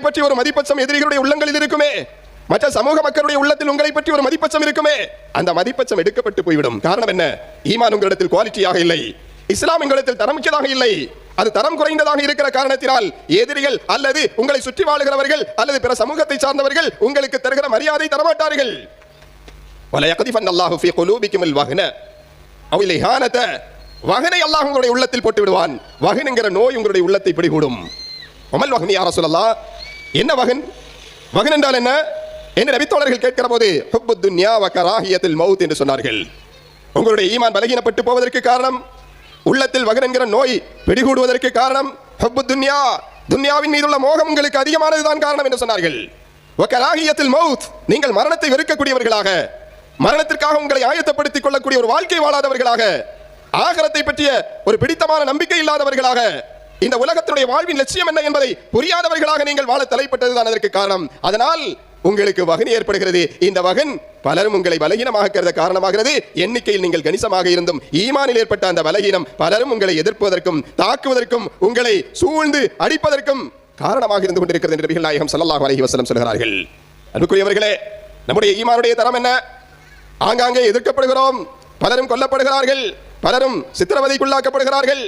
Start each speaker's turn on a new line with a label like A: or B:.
A: உங்களை பற்றி ஒரு மதிப்பச்சம் எதிரிகளுடைய உள்ளங்களில் இருக்குமே. மற்ற சமூக மக்களுடைய உள்ளத்தில் உங்களை பற்றி ஒரு மதிப்பச்சம் இருக்குமே. அந்த மதிப்பச்சம் எடுக்கப்பட்டு போய்விடும். காரணம் என்ன? ஈமான் உங்களிடத்தில் குவாலிட்டியாக இல்லை. இஸ்லாம் உங்களிடத்தில் தரமிக்கதாக இல்லை. அது தரம் குறைந்ததாக இருக்கிற காரணத்தினால் எதிரிகள் அல்லது உங்களை சுற்றி வாழுகிறவர்கள் அல்லது பிற சமூகத்தை சார்ந்தவர்கள் உங்களுக்கு தருகிற மரியாதை தரமாட்டார்கள். வல அல்லாஹு ஃபீ குலூபிக்கும் அல் வஹன. அவ் இல் வஹனை அல்லாஹ் உங்களுடைய உள்ளத்தில் போட்டு விடுவான் வஹன் நோய் உங்களுடைய உள்ளத்தை பிடிகூடும். உமல் வஹன் யா ரசூலல்லாஹ். என்ன வகன்? வகன் என்றால் என்ன? என்று நபித்தோழர்கள் கேட்கிற போது ஹுப்பு துன்யா வ மவுத் என்று சொன்னார்கள். உங்களுடைய ஈமான் பலகீனப்பட்டு போவதற்கு காரணம் உள்ளத்தில் வகன் என்கிற நோய் பிடிகூடுவதற்கு காரணம் ஹுப்பு துன்யா துன்யாவின் மீதுள்ள மோகம் உங்களுக்கு அதிகமானதுதான் காரணம் என்று சொன்னார்கள். வக்கராகியத்தில் மவுத் நீங்கள் மரணத்தை வெறுக்கக்கூடியவர்களாக மரணத்திற்காக உங்களை ஆயத்தப்படுத்திக் கொள்ளக்கூடிய ஒரு வாழ்க்கை வாழாதவர்களாக ஆகரத்தை பற்றிய ஒரு பிடித்தமான நம்பிக்கை இல்லாதவர்களாக இந்த உலகத்தினுடைய வாழ்வின் லட்சியம் என்ன என்பதை புரியாதவர்களாக நீங்கள் வாழ தலைப்பட்டதுதான் அதற்கு காரணம். அதனால் உங்களுக்கு வகன் ஏற்படுகிறது. இந்த வகன் பலரும் உங்களை பலகீனமாக்குறது காரணமாகிறது. எண்ணிக்கையில் நீங்கள் கணிசமாக இருந்தும் ஈமானில் ஏற்பட்ட அந்த பலகீனம் பலரும் உங்களை எதிர்ப்பதற்கும் தாக்குவதற்கும் உங்களை சூழ்ந்து அடிப்பதற்கும் காரணமாக இருந்து கொண்டிருக்கிறது என்று நபிகள் நாயகம் சல்லாஹ் அலஹி வசலம் சொல்கிறார்கள். அன்புக்குரியவர்களே நம்முடைய ஈமானுடைய தரம் என்ன? ஆங்காங்கே எதிர்க்கப்படுகிறோம். பலரும் கொல்லப்படுகிறார்கள். பலரும் சித்திரவதைக்குள்ளாக்கப்படுகிறார்கள்.